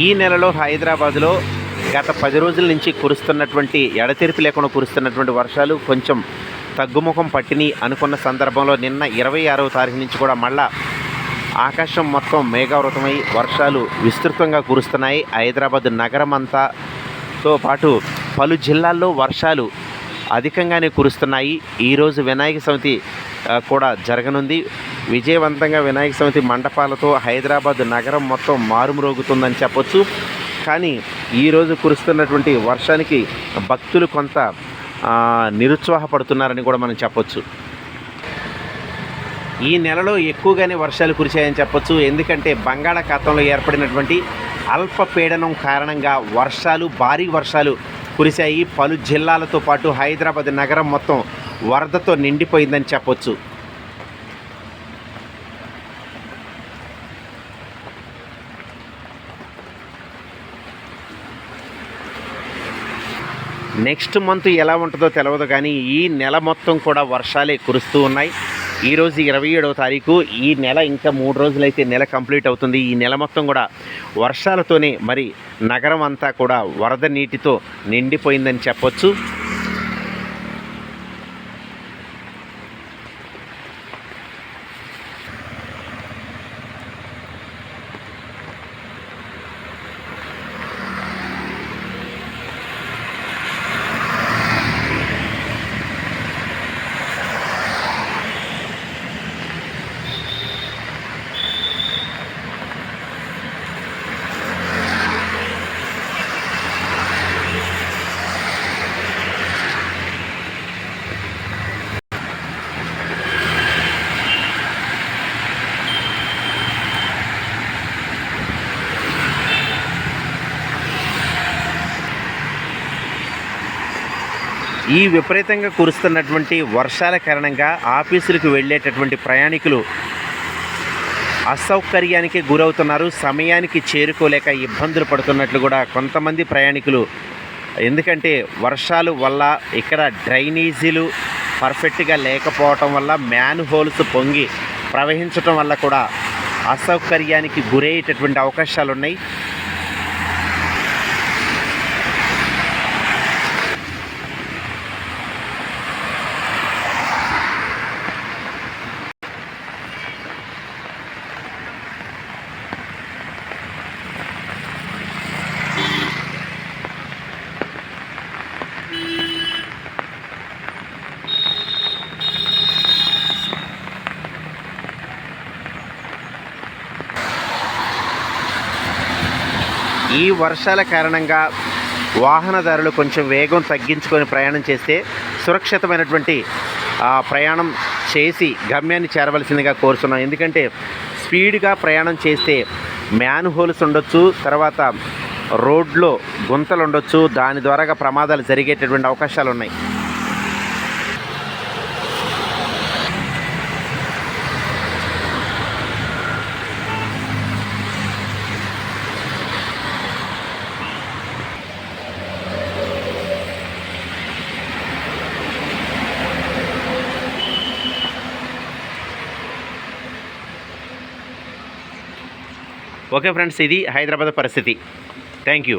ఈ నెలలో హైదరాబాద్లో గత పది రోజుల నుంచి కురుస్తున్నటువంటి ఎడతెరిపి లేకుండా కురుస్తున్నటువంటి వర్షాలు కొంచెం తగ్గుముఖం పట్టిని అనుకున్న సందర్భంలో నిన్న ఇరవై ఆరవ తారీఖు నుంచి కూడా మళ్ళా ఆకాశం మొత్తం మేఘావృతమై వర్షాలు విస్తృతంగా కురుస్తున్నాయి. హైదరాబాద్ నగరం అంతా తో పాటు పలు జిల్లాల్లో వర్షాలు అధికంగానే కురుస్తున్నాయి. ఈరోజు వినాయక చవితి కూడా జరగనుంది. విజయవంతంగా వినాయక చవితి మండపాలతో హైదరాబాద్ నగరం మొత్తం మారుమ్రోగుతుందని చెప్పొచ్చు. కానీ ఈరోజు కురుస్తున్నటువంటి వర్షానికి భక్తులు కొంత నిరుత్సాహపడుతున్నారని కూడా మనం చెప్పొచ్చు. ఈ నెలలో ఎక్కువగానే వర్షాలు కురిశాయని చెప్పొచ్చు. ఎందుకంటే బంగాళాఖాతంలో ఏర్పడినటువంటి అల్పపీడనం కారణంగా వర్షాలు భారీ వర్షాలు కురిశాయి. పలు జిల్లాలతో పాటు హైదరాబాద్ నగరం మొత్తం వరదతో నిండిపోయిందని చెప్పొచ్చు. నెక్స్ట్ మంత్ ఎలా ఉంటుందో తెలియదు కానీ ఈ నెల మొత్తం కూడా వర్షాలే కురుస్తూ ఉన్నాయి. ఈరోజు ఇరవై ఏడవ తారీఖు ఈ నెల ఇంకా మూడు రోజులైతే నెల కంప్లీట్ అవుతుంది. ఈ నెల మొత్తం కూడా వర్షాలతోనే మరి నగరం అంతా కూడా వరద నీటితో నిండిపోయిందని చెప్పొచ్చు. ఈ విపరీతంగా కురుస్తున్నటువంటి వర్షాల కారణంగా ఆఫీసులకు వెళ్ళేటటువంటి ప్రయాణికులు అసౌకర్యానికి గురవుతున్నారు సమయానికి చేరుకోలేక ఇబ్బందులు పడుతున్నట్లు కూడా కొంతమంది ప్రయాణికులు. ఎందుకంటే వర్షాలు వల్ల ఇక్కడ డ్రైనేజీలు పర్ఫెక్ట్గా లేకపోవటం వల్ల మ్యాన్ హోల్స్ పొంగి ప్రవహించటం వల్ల కూడా అసౌకర్యానికి గురయ్యేటటువంటి అవకాశాలు ఉన్నాయి ఈ వర్షాల కారణంగా వాహనదారులు కొంచెం వేగం తగ్గించుకొని ప్రయాణం చేస్తే సురక్షితమైనటువంటి ప్రయాణం చేసి గమ్యాన్ని చేరవలసిందిగా కోరుతున్నాం. ఎందుకంటే స్పీడ్గా ప్రయాణం చేస్తే మ్యాన్ హోల్స్ ఉండొచ్చు తర్వాత రోడ్లో గుంతలు ఉండొచ్చు దాని ద్వారాగా ప్రమాదాలు జరిగేటటువంటి అవకాశాలు ఉన్నాయి ఓకే ఫ్రెండ్స్ ఇది హైదరాబాద్ పరిస్థితి. Thank you